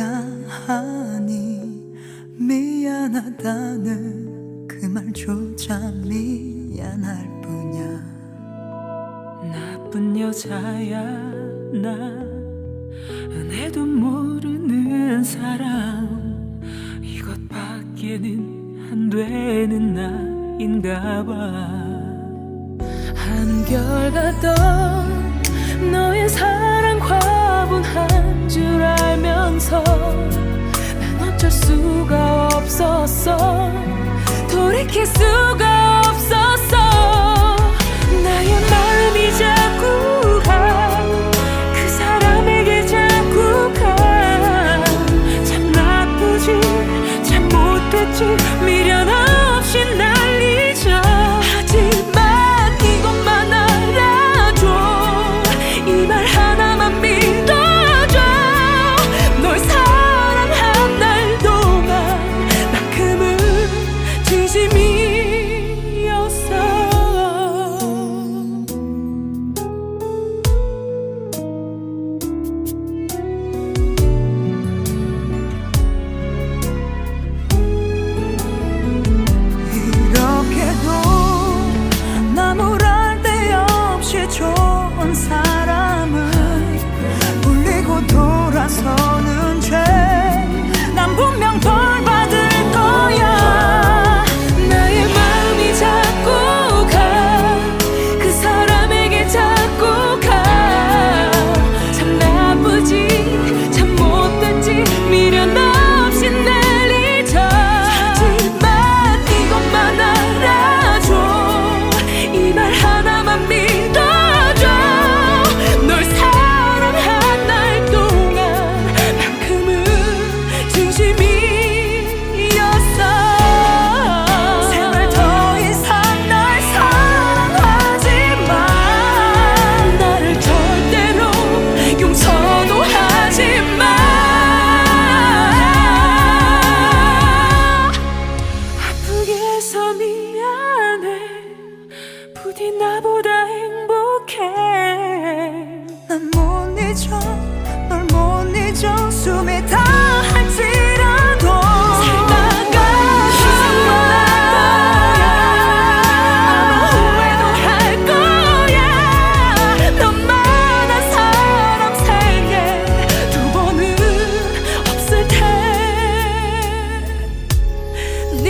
해야 하니 미안하다는 그 말조차 미안할 뿐이야. 나쁜 여자야 나 은혜도 모르는 사람. 이것밖에는 안 되는 나인가 봐. 한결같던 너의 사 없어 돌이킬 수 사람을 울리고 돌아서는 부디 나보다 행복해. 난 못 잊어 널 못 잊어. 숨이 다 할지라도 살다가 아무 후회도 할 거야. 너만한 사람 생에 두 번은 없을 테네